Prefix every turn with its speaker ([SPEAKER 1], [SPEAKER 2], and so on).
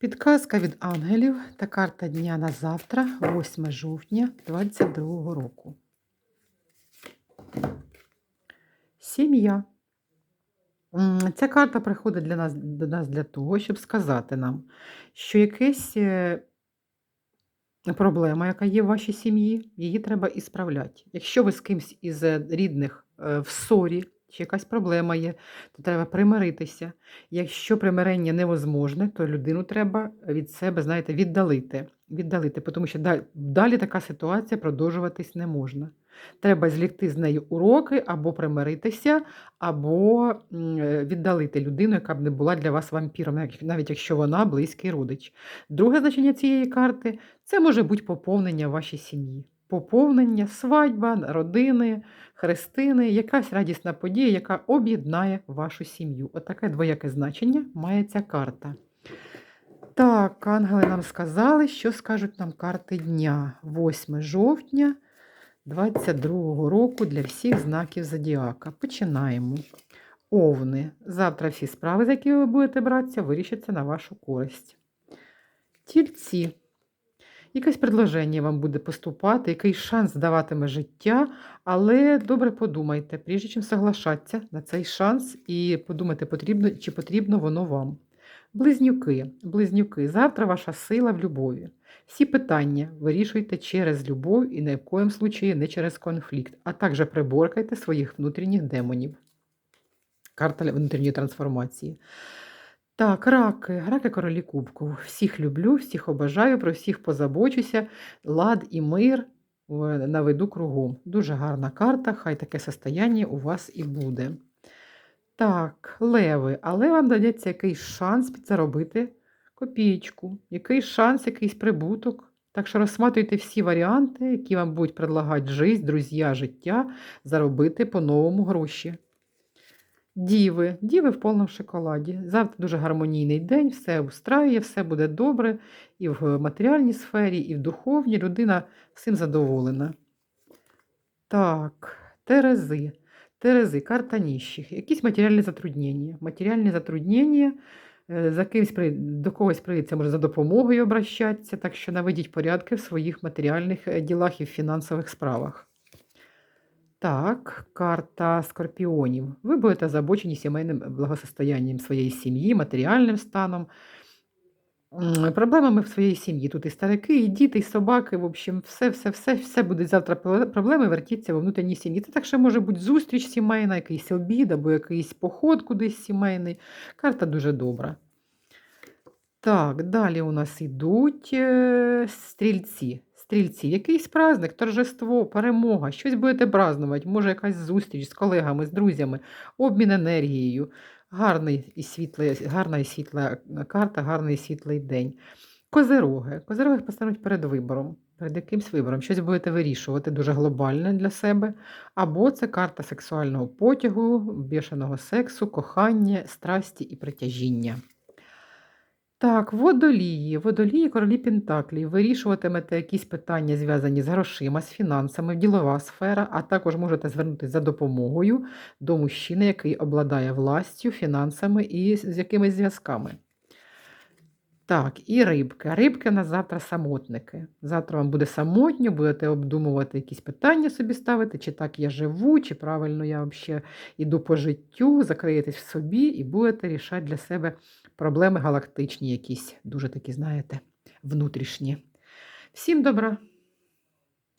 [SPEAKER 1] Підказка від ангелів та карта дня на завтра, 8 жовтня 2022 року. Сім'я. Ця карта приходить для нас, до нас для того, щоб сказати нам, що якась е, проблема, яка є в вашій сім'ї, її треба ісправляти. Якщо ви з кимсь із е, рідних е, в ссорі, чи якась проблема є, то треба примиритися. Якщо примирення невозможне, то людину треба від себе, знаєте, віддалити. Віддалити, тому що да- далі така ситуація продовжуватись не можна. Треба злігти з нею уроки, або примиритися, або е, віддалити людину, яка б не була для вас вампіром, навіть якщо вона близький родич. Друге значення цієї карти це може бути поповнення вашій сім'ї. Поповнення, свадьба, родини, хрестини, якась радісна подія, яка об'єднає вашу сім'ю. Отаке двояке значення має ця карта. Так, ангели нам сказали, що скажуть нам карти дня 8 жовтня 22 року для всіх знаків зодіака. Починаємо. Овни. Завтра всі справи, за які ви будете братися, вирішаться на вашу користь. Тільці. Якесь предложення вам буде поступати, якийсь шанс даватиме життя, але добре подумайте, прежде чим соглашатися на цей шанс, і подумайте, потрібно, чи потрібно воно вам. Близнюки, близнюки, завтра ваша сила в любові. Всі питання вирішуйте через любов і ні в коєму случаї не через конфлікт, а також приборкайте своїх внутрішніх демонів. Карта внутрішньої трансформації. Так, раки, раки королі кубків. Всіх люблю, всіх обажаю, про всіх позабочуся. Лад і мир е, наведу кругом. Дуже гарна карта, хай таке состояння у вас і буде. Так, леви, але вам дається якийсь шанс підзаробити копієчку, якийсь шанс, якийсь прибуток. Так що розсматривайте всі варіанти, які вам будуть предлагати жизнь, друзі, життя, заробити по-новому гроші. Діви, діви в повному шоколаді. Завтра дуже гармонійний день, все устраює, все буде добре і в матеріальній сфері, і в духовній. Людина всім задоволена. Так, Терези. Терези, карта ніщих. Якісь матеріальні затруднення. Матеріальні затруднення, е, за кимсь до когось прийдеться, може, за допомогою обращатися, так що наведіть порядки в своїх матеріальних е, ділах і в фінансових справах. Так, карта скорпіонів. Ви будете озабочені сімейним благосостоянням своєї сім'ї, матеріальним станом, проблемами в своїй сім'ї. Тут і старики, і діти, і собаки. В общем, все, все, буде завтра проблеми вертіться во внутрішній сім'ї. Це так що може бути зустріч сімейна, якийсь обід або якийсь поход кудись сімейний. Карта дуже добра. Так, далі у нас ідуть е, стрільці. Стрільці, якийсь праздник, торжество, перемога, щось будете празднувати, може якась зустріч з колегами, з друзями, обмін енергією. Гарний і світлий, гарна і світла карта, гарний і світлий день. Козироги. Козироги постануть перед вибором, перед якимсь вибором. Щось будете вирішувати дуже глобальне для себе. Або це карта сексуального потягу, бішеного сексу, кохання, страсті і притяжіння. Так, водолії, водолії, королі Пентаклі. Вирішуватимете якісь питання, зв'язані з грошима, з фінансами, ділова сфера, а також можете звернутися за допомогою до мужчини, який обладає властю, фінансами і з якимись зв'язками. Так, і рибки. Рибки на завтра самотники. Завтра вам буде самотньо, будете обдумувати якісь питання собі ставити, чи так я живу, чи правильно я взагалі йду по життю, закриєтесь в собі і будете рішати для себе проблеми галактичні, якісь дуже такі, знаєте, внутрішні. Всім добра!